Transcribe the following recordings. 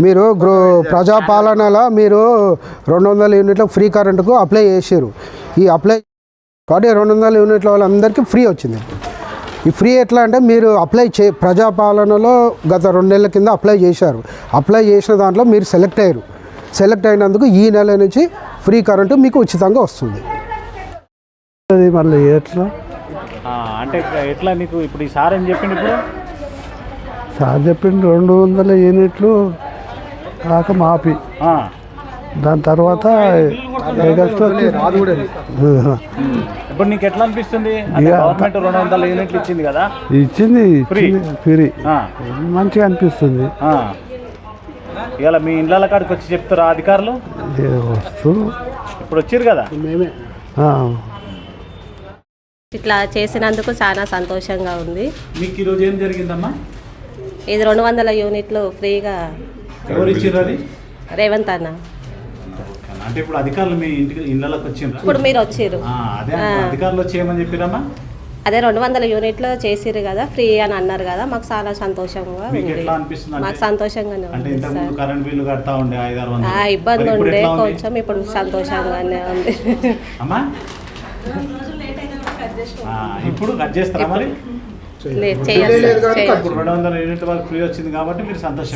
మీరు గ్రో ప్రజాపాలనలో మీరు రెండు వందల యూనిట్ల ఫ్రీ కరెంటుకు అప్లై చేసారు ఈ అప్లై కాబట్టి రెండు వందల యూనిట్ల వాళ్ళందరికీ ఫ్రీ వచ్చింది. ఈ ఫ్రీ ఎట్లా అంటే మీరు అప్లై చే ప్రజాపాలనలో గత రెండు నెలల కింద అప్లై చేశారు. అప్లై చేసిన దాంట్లో మీరు సెలెక్ట్ అయ్యారు. సెలెక్ట్ అయినందుకు ఈ నెల నుంచి ఫ్రీ కరెంటు మీకు ఉచితంగా వస్తుంది. అది మళ్ళీ ఎట్లా? ఆ, అంటే ఎట్లా నీకు ఇప్పుడు ఈ సార్ ఏం చెప్పిండు ఇప్పుడు? సార్ చెప్పింది రెండు వందల యూనిట్లు కాక మాపి. ఆ, దాని తర్వాత ఇప్పుడు నీకు ఎట్లా అనిపిస్తుంది? గవర్నమెంట్ రెండు వందల యూనిట్లు ఇచ్చింది కదా. ఇచ్చింది ఫ్రీ మంచిగా అనిపిస్తుంది. ఆ. ఇవాళ మీ ఇండ్ల కాడికి వచ్చి చెప్తారా అధికారులు? వస్తూ ఇప్పుడు వచ్చారు కదా. మేమే. ఇట్లా చేసినందుకు చాలా సంతోషంగా ఉంది. మీకు ఈరోజు ఏం జరిగిందమ్మా? ఇది రెండు వందల యూనిట్లు ఫ్రీగా. రేవంత్ అన్న. అంటే ఇప్పుడు అధికారులు మీ ఇంటికి ఇళ్ళకి వచ్చిండ్రా? ఇప్పుడు మీరు వచ్చిర్రు ఆ, అదే. అధికారులు వచ్చి ఏమని చెప్పిరమ్మా. అదే రెండు వందల యూనిట్లు చేసిర్రు కదా ఫ్రీ అని అన్నారు కదా మాకు చాలా సంతోషంగా మీకు సంతోషంగానే ఇబ్బంది ఉండే? కొంచెం ఇప్పుడు సంతోషంగానే ఉంది. అమ్మా. ఆ, ఇప్పుడు కట్ చేస్తారా మరి?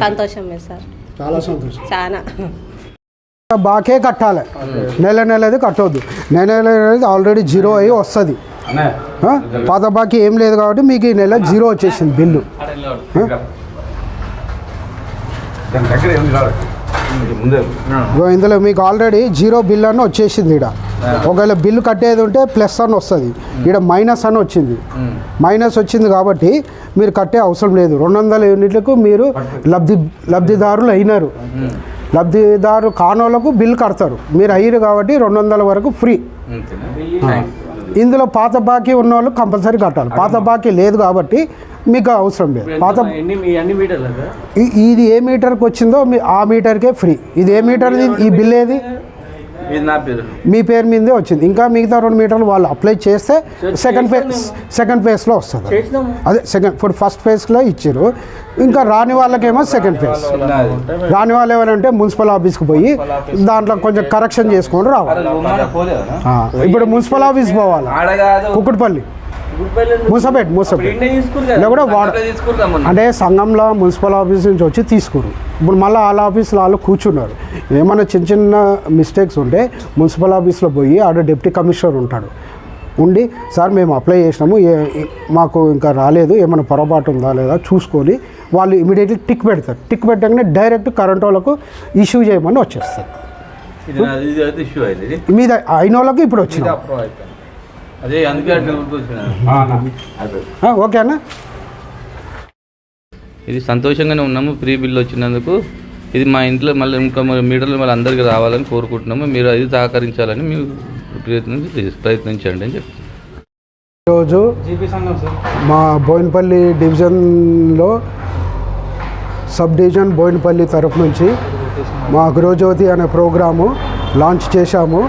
సంతోషమే సార్. చాలా సంతోషం. చాలా. బాకే కట్టాలి. నెల నెలది కట్టవద్దు నెల నెలది ఆల్రెడీ జీరో అయ్యి వస్తుంది? పాత బాకీ ఏం లేదు కాబట్టి మీకు ఈ నెల జీరో వచ్చేసింది బిల్లు. ఇందులో మీకు ఆల్రెడీ జీరో బిల్ అని వచ్చేసింది ఇక్కడ ఒకవేళ బిల్లు కట్టేది ఉంటే ప్లస్ అని వస్తుంది. ఇక్కడ మైనస్ అని వచ్చింది. మైనస్ వచ్చింది కాబట్టి మీరు కట్టే అవసరం లేదు. రెండు వందల యూనిట్లకు మీరు లబ్ధి లబ్ధిదారులు అయినారు. లబ్ధిదారు కానోళ్ళకు బిల్ కడతారు. మీరు అయ్యారు కాబట్టి రెండు వందల వరకు ఫ్రీ ఇందులో పాత బాకీ ఉన్న వాళ్ళు కంపల్సరీ కట్టాలి పాత బాకీ లేదు కాబట్టి మీకు అవసరం లేదు. పాత ఇది ఏ మీటర్కి వచ్చిందో మీ ఆ మీటర్కే ఫ్రీ. ఇది ఏ మీటర్ది ఈ బిల్ ఏది? మీ పేరు మీదే వచ్చింది. ఇంకా మిగతా రెండు మీటర్లు వాళ్ళు అప్లై చేస్తే సెకండ్ ఫేజ్ సెకండ్ ఫేజ్లో వస్తుంది. అదే సెకండ్ ఇప్పుడు ఫస్ట్ ఫేజ్లో ఇచ్చారు ఇంకా రాని వాళ్ళకేమో సెకండ్ ఫేజ్ రాని వాళ్ళు ఎవరంటే మున్సిపల్ ఆఫీస్కి పోయి దాంట్లో కొంచెం కరెక్షన్ చేసుకొని రావాలి. ఇప్పుడు మున్సిపల్ ఆఫీస్ పోవాలి? కుక్కుడుపల్లి. మూసపేట్ మూసపేట్. ఇలా కూడా అంటే సంఘంలో మున్సిపల్ ఆఫీస్ నుంచి వచ్చి తీసుకురు ఇప్పుడు మళ్ళీ వాళ్ళ ఆఫీస్లో వాళ్ళు కూర్చున్నారు. ఏమైనా చిన్న చిన్న మిస్టేక్స్ ఉంటే మున్సిపల్ ఆఫీస్లో పోయి ఆడ డిప్యూటీ కమిషనర్ ఉంటాడు. ఉండి సార్ మేము అప్లై చేసినాము. మాకు ఇంకా రాలేదు. ఏమైనా పొరపాటు ఉందా లేదా చూసుకొని వాళ్ళు ఇమీడియట్లీ టిక్ పెడతారు. టిక్ పెట్టగానే డైరెక్ట్ కరెంట్ వాళ్ళకు ఇష్యూ చేయమని వచ్చేస్తారు. మీద అయిన వాళ్ళకి ఇప్పుడు అయిపోయింది. అదే అందుకే వచ్చిన ఓకేనా ఇది సంతోషంగానే ఉన్నాము ఫ్రీ బిల్ వచ్చినందుకు. ఇది మా ఇంట్లో మళ్ళీ ఇంకా మరి మీటర్లు మళ్ళీ అందరికీ రావాలని కోరుకుంటున్నాము. మీరు అది సహకరించాలని మీరు ప్రయత్నించి ప్రయత్నించండి అని చెప్తాను ఈరోజు మా బోయినపల్లి డివిజన్లో సబ్ డివిజన్ బోయినపల్లి తరఫు నుంచి మా గృహజ్యోతి అనే ప్రోగ్రాము లాంచ్ చేశాము.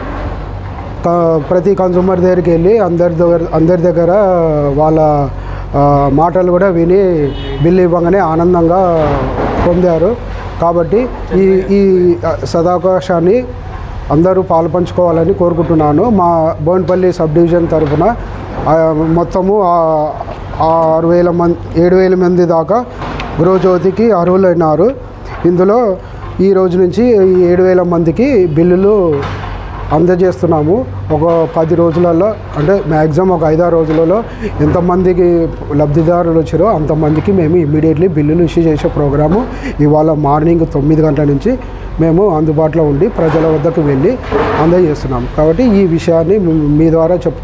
ప్రతి కన్సూమర్ దగ్గరికి వెళ్ళి అందరి దగ్గర అందరి దగ్గర వాళ్ళ మాటలు కూడా విని బిల్లు ఇవ్వగానే ఆనందంగా పొందారు. కాబట్టి ఈ ఈ సదావకాశాన్ని అందరూ పాల్పంచుకోవాలని కోరుకుంటున్నాను. మా బోన్పల్లి సబ్ డివిజన్ తరఫున మొత్తము ఆ- ఆరు వేల మంది ఏడు వేల మంది దాకా గృహజ్యోతికి అర్హులైనారు. ఇందులో ఈ రోజు నుంచి ఈ ఏడు వేల మందికి బిల్లులు అందజేస్తున్నాము. ఒక పది రోజులలో అంటే మ్యాక్సిమం ఒక ఐదారు రోజులలో ఎంతమందికి లబ్ధిదారులు వచ్చారో అంతమందికి మేము ఇమ్మీడియట్లీ బిల్లులు ఇష్యూ చేసే ప్రోగ్రాము ఇవాళ మార్నింగ్ తొమ్మిది గంటల నుంచి మేము అందుబాటులో ఉండి ప్రజల వద్దకు వెళ్ళి అందజేస్తున్నాము కాబట్టి ఈ విషయాన్ని మీ- ద్వారా చెప్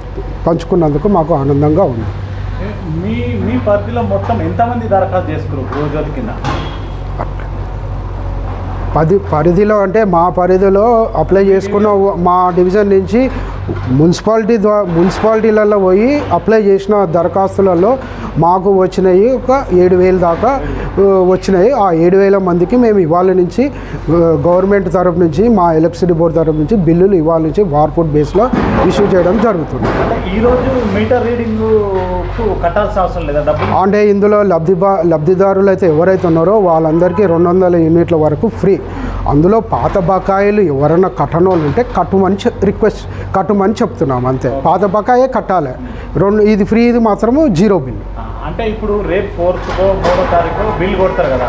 పంచుకున్నందుకు మాకు ఆనందంగా ఉంది. మీ మీ పరిధిలో మొత్తం ఎంతమంది దరఖాస్తు చేసుకున్నారు రోజుల కింద పది పరిధిలో అంటే మా పరిధిలో అప్లై చేసుకున్న మా డివిజన్ నుంచి మున్సిపాలిటీ ద్వారా మున్సిపాలిటీలలో పోయి అప్లై చేసిన దరఖాస్తులలో మాకు వచ్చినాయి ఒక ఏడు వేల దాకా వచ్చినాయి ఆ ఏడు వేల మందికి మేము ఇవాళ నుంచి గవర్నమెంట్ తరపు నుంచి మా ఎలక్ట్రిసిటీ బోర్డు తరపు నుంచి బిల్లులు ఇవాళ నుంచి వార్పుడ్ బేస్లో ఇష్యూ చేయడం జరుగుతుంది. అంటే ఈ రోజు మీటర్ రీడింగ్ కట్టాల్సిన అవసరం లేదా డబ్బులు? అంటే ఇందులో లబ్ధి లబ్ధిదారులు అయితే ఎవరైతే ఉన్నారో వాళ్ళందరికీ రెండు వందల యూనిట్ల వరకు ఫ్రీ. అందులో పాత బకాయిలు ఎవరైనా కట్టనోళ్ళు ఉంటే కట్టమని రిక్వెస్ట్ కట్టమని చెప్తున్నాం అంతే. పాత బకాయే కట్టాలి. రెండు ఇది ఫ్రీ ఇది మాత్రము జీరో బిల్. అంటే ఇప్పుడు రేపు ఫోర్త్కో మూడో తారీఖు బిల్ కొడతారు కదా.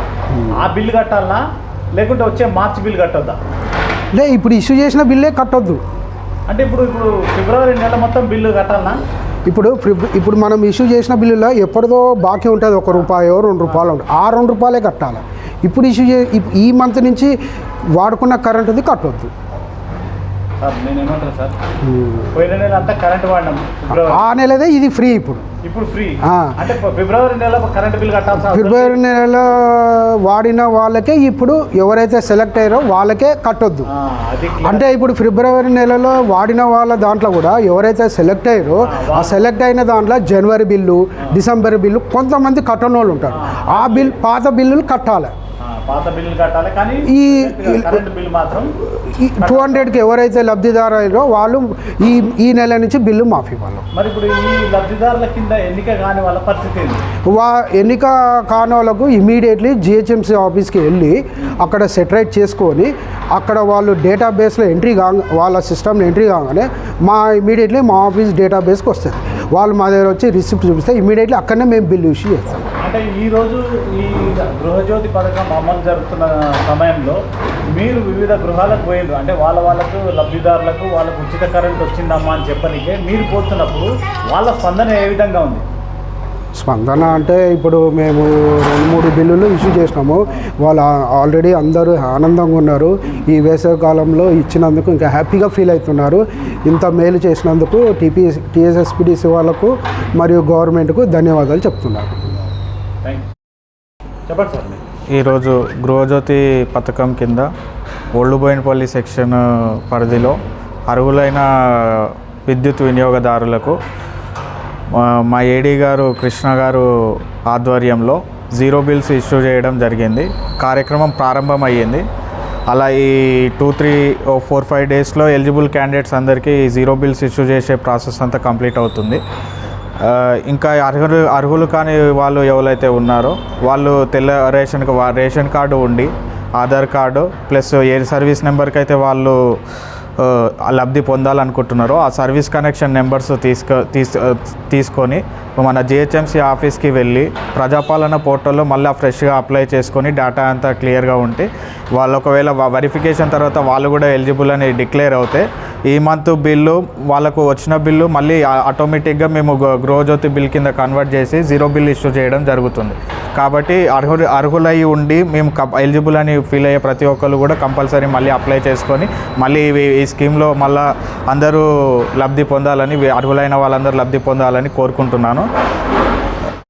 ఆ బిల్ కట్టాలనా లేకుంటే వచ్చే మార్చి బిల్ కట్టొద్దా? లే ఇప్పుడు ఇష్యూ చేసిన బిల్లే కట్టొద్దు. అంటే ఇప్పుడు ఇప్పుడు ఫిబ్రవరి నెల మొత్తం బిల్లు కట్టాలనా ఇప్పుడు ఇప్పుడు మనం ఇష్యూ చేసిన బిల్లులో ఎప్పటిదో బాకీ ఉంటుంది. ఒక రూపాయో రెండు రూపాయలు ఉంటుంది. ఆ రెండు రూపాయలే కట్టాలి. ఇప్పుడు ఇష్యూ ఈ మంత్ నుంచి వాడుకున్న కరెంటుది కట్టొద్దు. సార్ నేను ఏమంటాను సార్? పోయిన నెల అంతా కరెంట్ వాడినాం. ఆ నెలదే ఇది ఫ్రీ ఇప్పుడు. ఇప్పుడు ఫ్రీ. అంటే ఫిబ్రవరి నెల కరెంట్ బిల్ అవసరం ఫిబ్రవరి నెలలో వాడిన వాళ్ళకే ఇప్పుడు ఎవరైతే సెలెక్ట్ అయ్యారో వాళ్ళకే కట్టొద్దు. అంటే ఇప్పుడు ఫిబ్రవరి నెలలో వాడిన వాళ్ళ దాంట్లో కూడా ఎవరైతే సెలెక్ట్ అయ్యారో ఆ సెలెక్ట్ అయిన దాంట్లో జనవరి బిల్లు డిసెంబర్ బిల్లు కొంతమంది కట్టని వాళ్ళు ఉంటారు ఆ బిల్ పాత బిల్లులు కట్టాలి. పాత బిల్లు కట్టాలి కానీ ఈ- కరెంట్ బిల్ మాత్రం టూ హండ్రెడ్కి ఎవరైతే లబ్ధిదారు అయ్యారో వాళ్ళు ఈ ఈ నెల నుంచి బిల్లు మాఫీ వాళ్ళు. మరి ఇప్పుడు ఈ లబ్ధిదారుల కింద ఎన్నిక కాని వాళ్ళ పరిస్థితి వా ఎన్నిక కాని వాళ్ళకు ఇమీడియట్లీ జిహెచ్ఎంసీ ఆఫీస్కి వెళ్ళి అక్కడ సెటరేట్ చేసుకొని అక్కడ వాళ్ళు డేటాబేస్లో ఎంట్రీ కా వాళ్ళ సిస్టమ్లో ఎంట్రీ కాగానే మా ఇమీడియట్లీ మా ఆఫీస్ డేటాబేస్కి వస్తుంది. వాళ్ళు మా దగ్గర వచ్చి రిసిప్ట్ చూపిస్తే ఇమీడియట్లీ అక్కడనే మేము బిల్ ఇష్యూ చేస్తాం. అంటే ఈరోజు ఈ గృహజ్యోతి పథకం అమలు జరుగుతున్న సమయంలో మీరు వివిధ గృహాలకు పోయినారు అంటే వాళ్ళ వాళ్ళకు లబ్ధిదారులకు వాళ్ళకు ఉచిత కరెంట్ వచ్చిందమ్మా అని చెప్పనికే మీరు పోతున్నప్పుడు వాళ్ళ స్పందన ఏ విధంగా ఉంది? స్పందన అంటే ఇప్పుడు మేము రెండు మూడు బిల్లులు ఇష్యూ చేసినాము. వాళ్ళు ఆల్రెడీ అందరూ ఆనందంగా ఉన్నారు. ఈ వేసవి కాలంలో ఇచ్చినందుకు ఇంకా హ్యాపీగా ఫీల్ అవుతున్నారు. ఇంత మేలు చేసినందుకు టీపీ టీఎస్ఎస్పిడిసి వాళ్ళకు మరియు గవర్నమెంట్కు ధన్యవాదాలు చెప్తున్నారు. థ్యాంక్ చెప్పండి సార్ ఈరోజు గృహజ్యోతి పథకం కింద ఒళ్ళుబోయినపల్లి సెక్షన్ పరిధిలో అర్హులైన విద్యుత్ వినియోగదారులకు మా- ఏడీ గారు కృష్ణ గారు ఆధ్వర్యంలో జీరో బిల్స్ ఇష్యూ చేయడం జరిగింది. కార్యక్రమం ప్రారంభమయ్యింది. అలా ఈ టూ త్రీ ఫోర్ ఫైవ్ డేస్లో ఎలిజిబుల్ క్యాండిడేట్స్ అందరికీ జీరో బిల్స్ ఇష్యూ చేసే ప్రాసెస్ అంతా కంప్లీట్ అవుతుంది. ఇంకా అర్హులు అర్హులు కాని వాళ్ళు ఎవరైతే ఉన్నారో వాళ్ళు తెల్ల రేషన్ వా- రేషన్ కార్డు ఉండి ఆధార్ కార్డు ప్లస్ ఏ సర్వీస్ నెంబర్కి అయితే వాళ్ళు లబ్ధి పొందాలనుకుంటున్నారో ఆ సర్వీస్ కనెక్షన్ నెంబర్స్ తీసుకో తీసుకొని మన జిహెచ్ఎంసీ ఆఫీస్కి వెళ్ళి ప్రజాపాలన పోర్టల్లో మళ్ళీ ఫ్రెష్గా అప్లై చేసుకొని డేటా అంతా క్లియర్గా ఉంటే వాళ్ళు ఒకవేళ వెరిఫికేషన్ తర్వాత వాళ్ళు కూడా ఎలిజిబుల్ అని డిక్లేర్ అవుతే ఈ మంత్ బిల్లు వాళ్ళకు వచ్చిన బిల్లు మళ్ళీ ఆటోమేటిక్గా మేము గృహజ్యోతి బిల్ కింద కన్వర్ట్ చేసి జీరో బిల్ ఇష్యూ చేయడం జరుగుతుంది. కాబట్టి అర్హులు అర్హులై ఉండి మేము కప్- ఎలిజిబుల్ అని ఫీల్ అయ్యే ప్రతి ఒక్కరు కూడా కంపల్సరీ మళ్ళీ అప్లై చేసుకొని మళ్ళీ ఈ స్కీమ్లో మళ్ళీ అందరూ లబ్ధి పొందాలని అర్హులైన వాళ్ళందరూ లబ్ధి పొందాలని కోరుకుంటున్నాను.